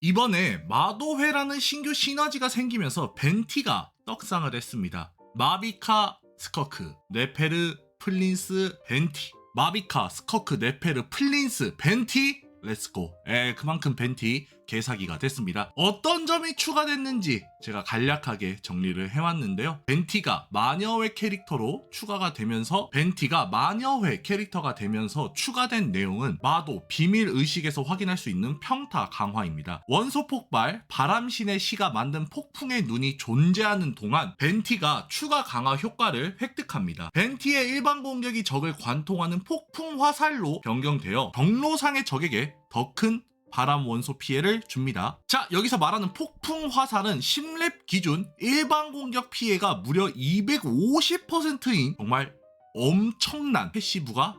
이번에 마도회라는 신규 시너지가 생기면서 벤티가 떡상을 했습니다. 마비카, 스커크, 네페르, 플린스, 벤티. 마비카, 스커크, 네페르, 플린스, 벤티. 렛츠고. 에, 그만큼 벤티 개사기가 됐습니다. 어떤 점이 추가됐는지 제가 간략하게 정리를 해왔는데요. 벤티가 마녀회 캐릭터로 추가가 되면서 벤티가 마녀회 캐릭터가 되면서 추가된 내용은 마도 비밀 의식에서 확인할 수 있는 평타 강화입니다. 원소 폭발 바람신의 시가 만든 폭풍의 눈이 존재하는 동안 벤티가 추가 강화 효과를 획득합니다. 벤티의 일반 공격이 적을 관통하는 폭풍 화살로 변경되어 경로상의 적에게 더큰 바람 원소 피해를 줍니다. 자, 여기서 말하는 폭풍 화살은 10렙 기준 일반 공격 피해가 무려 250%인 정말 엄청난 패시브가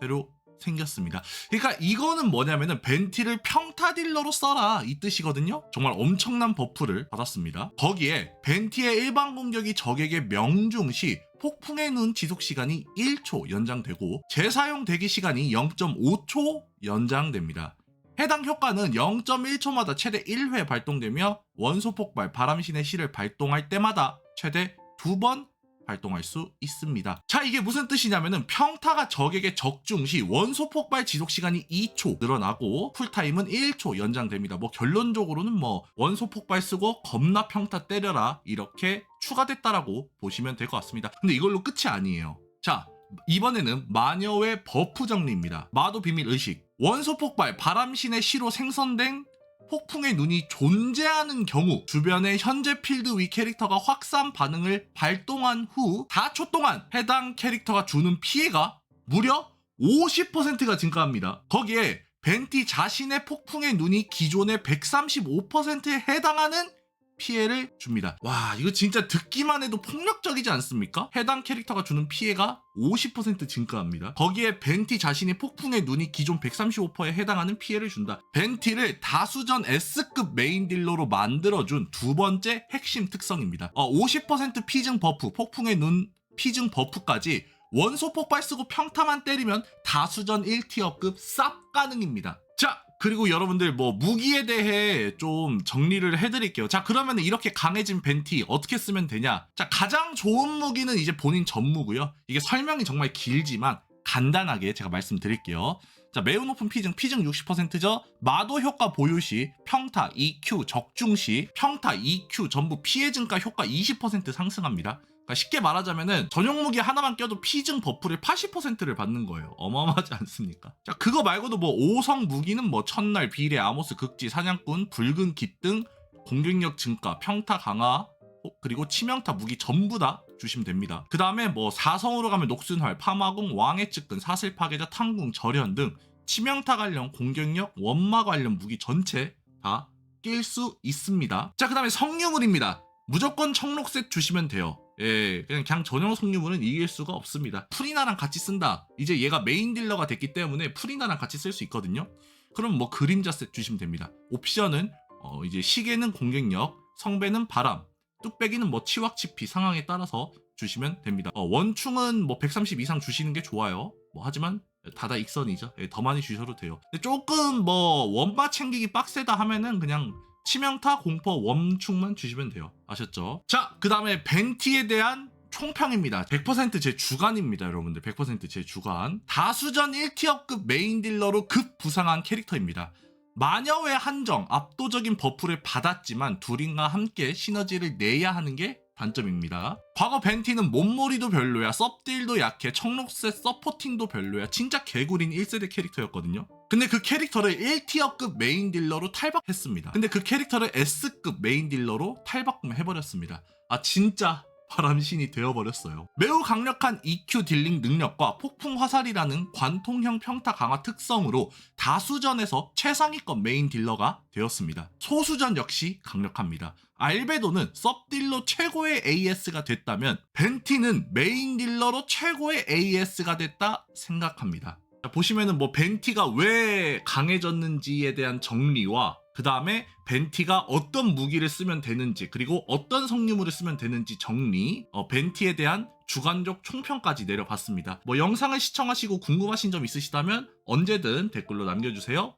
새로 생겼습니다. 그러니까 이거는 뭐냐면은 벤티를 평타 딜러로 써라 이 뜻이거든요. 정말 엄청난 버프를 받았습니다. 거기에 벤티의 일반 공격이 적에게 명중 시 폭풍의 눈 지속 시간이 1초 연장되고 재사용 대기 시간이 0.5초 연장됩니다. 해당 효과는 0.1초마다 최대 1회 발동되며 원소 폭발 바람신의 시를 발동할 때마다 최대 2번 발동할 수 있습니다. 자, 이게 무슨 뜻이냐면은 평타가 적에게 적중 시 원소 폭발 지속 시간이 2초 늘어나고 쿨타임은 1초 연장됩니다. 뭐 결론적으로는 뭐 원소 폭발 쓰고 겁나 평타 때려라 이렇게 추가됐다라고 보시면 될 것 같습니다. 근데 이걸로 끝이 아니에요. 자, 이번에는 마녀의 버프 정리입니다. 마도 비밀 의식. 원소 폭발 바람신의 시로 생성된 폭풍의 눈이 존재하는 경우 주변의 현재 필드 위 캐릭터가 확산 반응을 발동한 후 4초 동안 해당 캐릭터가 주는 피해가 무려 50%가 증가합니다. 거기에 벤티 자신의 폭풍의 눈이 기존의 135%에 해당하는 피해를 줍니다. 와, 이거 진짜 듣기만 해도 폭력적이지 않습니까? 해당 캐릭터가 주는 피해가 50% 증가합니다. 거기에 벤티 자신이 폭풍의 눈이 기존 135%에 해당하는 피해를 준다. 벤티를 다수전 S급 메인 딜러로 만들어준 두 번째 핵심 특성입니다. 어, 50% 피증 버프, 폭풍의 눈 피증 버프까지 원소 폭발 쓰고 평타만 때리면 다수전 1티어급 쌉 가능입니다. 자, 그리고 여러분들 뭐 무기에 대해 좀 정리를 해드릴게요. 자, 그러면 이렇게 강해진 벤티 어떻게 쓰면 되냐? 자, 가장 좋은 무기는 이제 본인 전무고요. 이게 설명이 정말 길지만 간단하게 제가 말씀드릴게요. 자, 매우 높은 피증, 피증 60%죠? 마도 효과 보유 시, 평타, EQ, 적중 시, 평타, EQ 전부 피해 증가 효과 20% 상승합니다. 그러니까 쉽게 말하자면은 전용 무기 하나만 껴도 피증 버프를 80%를 받는 거예요. 어마어마하지 않습니까? 자, 그거 말고도 뭐 5성 무기는 뭐 첫날, 비례, 아모스, 극지, 사냥꾼, 붉은 깃등, 공격력 증가, 평타 강화, 어, 그리고 치명타 무기 전부 다 주시면 됩니다. 그 다음에 뭐 4성으로 가면 녹순활, 파마궁, 왕의 측근, 사슬 파괴자, 탕궁, 절연 등 치명타 관련 공격력, 원마 관련 무기 전체 다 낄 수 있습니다. 자, 그 다음에 성유물입니다. 무조건 청록색 주시면 돼요. 예, 그냥, 그냥 전용 성유물은 이길 수가 없습니다. 프리나랑 같이 쓴다. 이제 얘가 메인 딜러가 됐기 때문에 프리나랑 같이 쓸 수 있거든요. 그럼 뭐 그림자 셋 주시면 됩니다. 옵션은 어, 이제 시계는 공격력, 성배는 바람, 뚝배기는 뭐 치왁치피 상황에 따라서 주시면 됩니다. 어, 원충은 뭐 130 이상 주시는 게 좋아요. 뭐 하지만 다다 익선이죠. 예, 더 많이 주셔도 돼요. 근데 조금 뭐 원바 챙기기 빡세다 하면은 그냥 치명타 공포 원충만 주시면 돼요. 아셨죠? 자, 그 다음에 벤티에 대한 총평입니다. 100%제 주간입니다, 여러분들. 100%제 주간. 다수전 1티어급 메인 딜러로 급 부상한 캐릭터입니다. 마녀의 한정, 압도적인 버프를 받았지만 둘인과 함께 시너지를 내야 하는 게 단점입니다. 과거 벤티는 몸머리도 별로야, 섭딜도 약해, 청록색 서포팅도 별로야, 진짜 개구린 1세대 캐릭터였거든요. 근데 그 캐릭터를 1티어급 메인 딜러로 탈박했습니다. 근데 그 캐릭터를 S급 메인 딜러로 탈바꿈해버렸습니다. 아, 진짜 바람신이 되어버렸어요. 매우 강력한 EQ 딜링 능력과 폭풍 화살이라는 관통형 평타 강화 특성으로 다수전에서 최상위권 메인 딜러가 되었습니다. 소수전 역시 강력합니다. 알베도는 섭딜로 최고의 AS가 됐다면 벤티는 메인 딜러로 최고의 AS가 됐다 생각합니다. 자, 보시면은 뭐 벤티가 왜 강해졌는지에 대한 정리와 그 다음에 벤티가 어떤 무기를 쓰면 되는지 그리고 어떤 성유물을 쓰면 되는지 정리 어, 벤티에 대한 주관적 총평까지 내려봤습니다. 뭐 영상을 시청하시고 궁금하신 점 있으시다면 언제든 댓글로 남겨주세요.